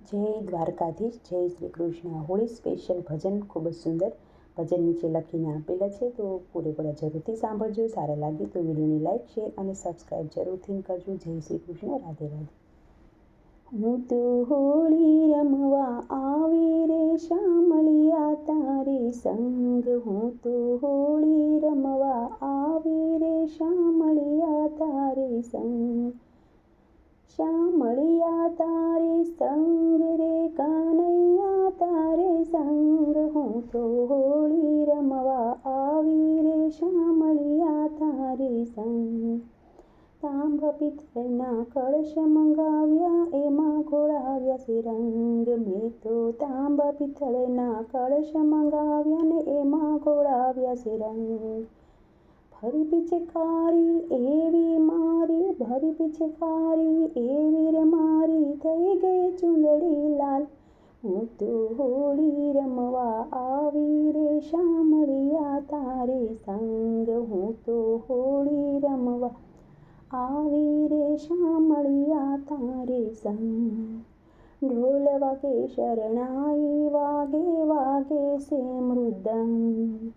જય દ્વારકાધીશ, જય શ્રી કૃષ્ણ હોળી સ્પેશિયલ ભજન ખૂબ જ સુંદર ભજન નીચે લખીને આપેલા છે, તો પૂરેપૂરા જરૂરથી સાંભળજો. સારા લાગે તો વિડીયોને લાઈક શેર અને સબસ્ક્રાઈબ જરૂરથી કરજો. જય શ્રી કૃષ્ણ રાધે રાધે. હું તો હોળી રમવા આવી રે, શામળિયા તારે સંગ. હું તો હોળી રમવા આવી રે, શામળિયા તારે સંગ. શામળિયા તારે સંગ રે કાનૈયા તારે સંગ હું તો હોળી રમવા આવી રે શામળિયા તારે સંગ તાંબ પિત્તળના કળશ મંગાવ્યા એમાં ઘોળાવ્યા છે રંગ મેં તો તાંબ પિત્તળના કળશ મંગાવ્યા ને એમાં ઘોળાવ્યા છે રંગ ભરી પિચકારી, એવી મારી, ભરી પિચકારી, એવી રે મારી થઈ ગઈ ચુંદડી લાલ. હું તો હોળી રમવા આવી રે, શામળિયા તારે સંગ હું તો હોળી રમવા આવી રે, શામળિયા તારે સંગ. ઢોલ વાગે શરણાઈ વાગે વાગે સે મૃદંગ.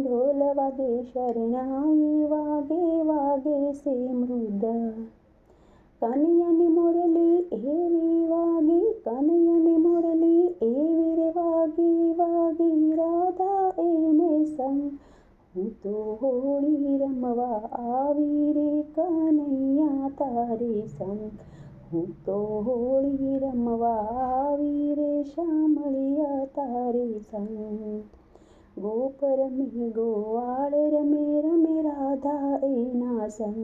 ઢોલ वागे शरणाई, वागे वागे से मृदा। કનૈયાની મુરલી એવી વાગી કનૈયાની મુરલી એવી રે વાગી વાગી રાધા એને સંગ હું તો હોળી રમવા આવી રે કનૈયા તારી સંગ હું તો હોળી રમવા આવી રે શામળિયા તારી સંગ ગોપ રમે ગોવાળ રમે રમે રાધા એના સંગ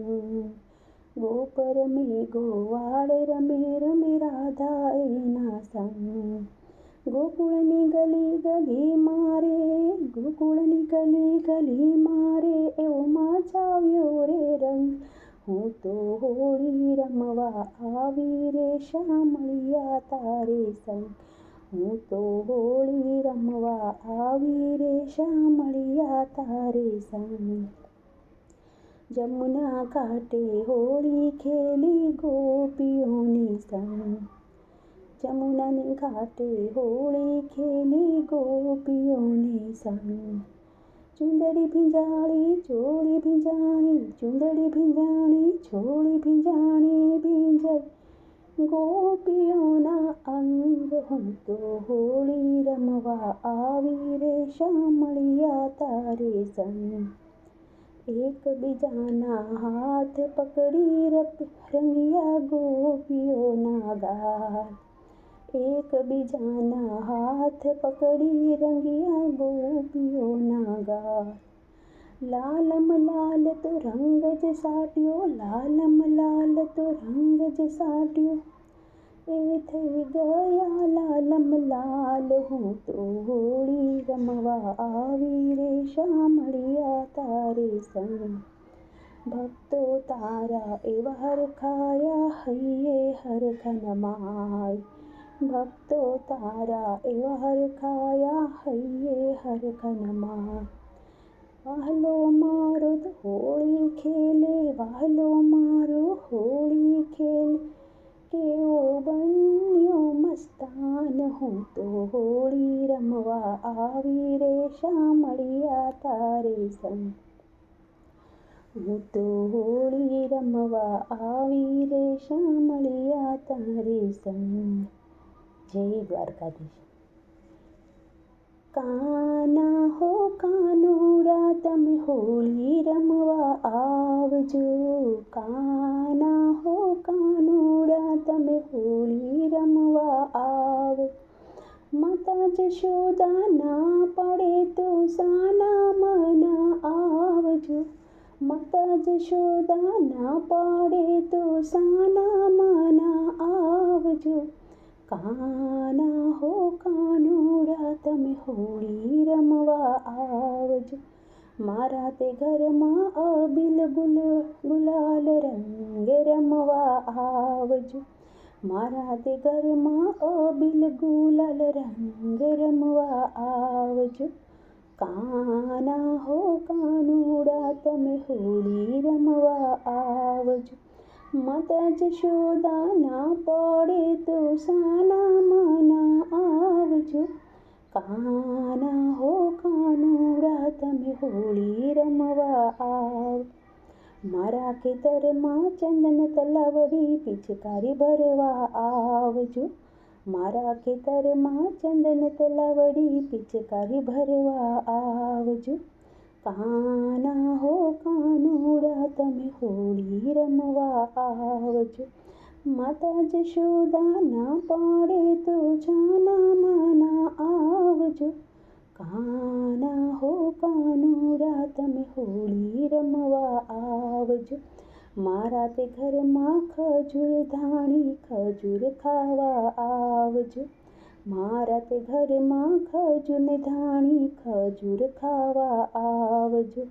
ગોપ રમે ગોવાળ રમે રમે રાધા એના સંગ ગોકુળની ગલી ગલી મારે ગોકુળની ગલી ગલી મારે એવો માચાવ્યો રે રંગ હું તો હોળી રમવા આવી રે શામળિયા તારે સંગ હું તો હોળી રમવા આવી રે શામળિયા તારે સામે જમુના કાંઠે હોળી ખેલી ગોપીઓની સામે જમુનાની કાંઠે હોળી ખેલી ગોપીઓની સામે ચુંદડી ભીંજાણી ચોળી ભીંજાણી ચુંદડી ભીંજાણી ચોળી ભીંજાણી ભીંજાઈ ગોપીઓના અંગ હું તો હોળી રમવા આવી રે શામળિયા તારે સંગ એકબીજાના હાથ પકડી રંગિયા ગોપીઓના ગાલ એકબીજાના હાથ પકડી રંગિયા ગોપીઓના ગાલ લાલમ લાલ તો રંગ જ સાટ્યો, લાલમ લાલ તો રંગ જ સાટ્યો. એ થઈ ગયા લાલમ લાલ, હું તો હોળી રમવા આવી રે, શામળિયા તારે સંગ. ભક્તો તારા એવા હરખાયા હૈયે હરખનમાય ભક્તો તારા એવા હરખાયા હૈયે હરખનમાય વહાલો મારો હોળી ખેલે, વાહલો મારો હોળી ખેલે. કેવો બન્યો મસ્તાન, હું તો હોળી રમવા આવી રે, શામળિયા તારે સમ હું તો હોળી રમવા આવી રે, શામળિયા તારે સમ જય દ્વારકાધીશ. કાના હો કાનુડા, તમે હોલી રમવા આવજો. કાના હો કાનુડા, તમે હોલી રમવા આવ માતા જશોદા ના પડે તો સાના મના આવજો. માતા જશોદા ના પાડે તો સાના મના આવજો. કાના હો કાનુડા તમે હોળી રમવા આવજો. મારા તે ઘરમાં અબિલ ગુલ, ગુલાલ રંગે રમવા આવજો. મારા તે ઘરમાં અબિલ, ગુલાલ રંગે રમવા આવજો. કાના હો કાનુડા, તમે હોળી રમવા આવજો. માતા જશોદા ના પડે તો સાનામાં કાના હો કાનુડા તમે હોળી રમવા આવ. મારા ખેતરમાં ચંદન તલાવડી પિચકારી ભરવા આવજો મારા ખેતરમાં ચંદન તલાવડી પિચકારી ભરવા આવજો કાના હો કાનુડા તમે હોળી રમવા આવજો માતા જશોદા ના પાડે તો જાના માના આવજો. કાના હો કાનુરા તમે હોળી રમવા આવજો. મારા તે ઘરમાં ખજૂર ધાણી, ખજૂર ખાવા આવજો. મારા તે ઘરમાં ખજૂર ધાણી, ખજૂર ખાવા આવજો.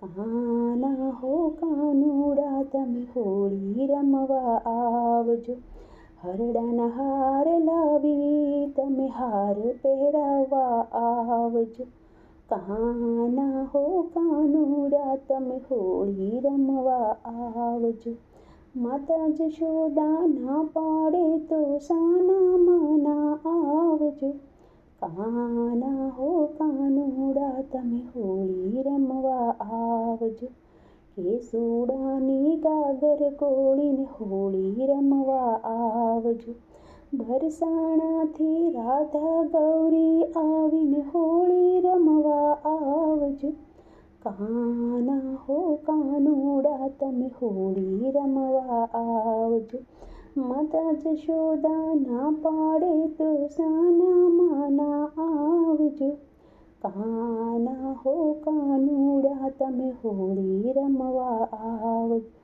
કાના હો કાનુડા, તમે હોળી રમવા આવજો. હરડાના હાર લાવી તમે હાર પહેરાવા આવજો. કાના હો કાનુડા, તમે હોળી રમવા આવજો. માતા જશોદા ના પાડે તો સાના માના આવજો. કાના હો કાનુડા, તમે હોળી રમવા આવજો. કેસુડાની ગાગર કોળીને હોળી રમવા આવજો. ભરસાણાથી રાધા ગૌરી આવીને હોળી રમવા આવજો. કાના હો કાનુડા, તમે હોળી રમવા આવજો. માતા જશોદા ના પાડે તો સાના માના આવજો કાના હો કાનુડા તમે હોળી રમવા આવજો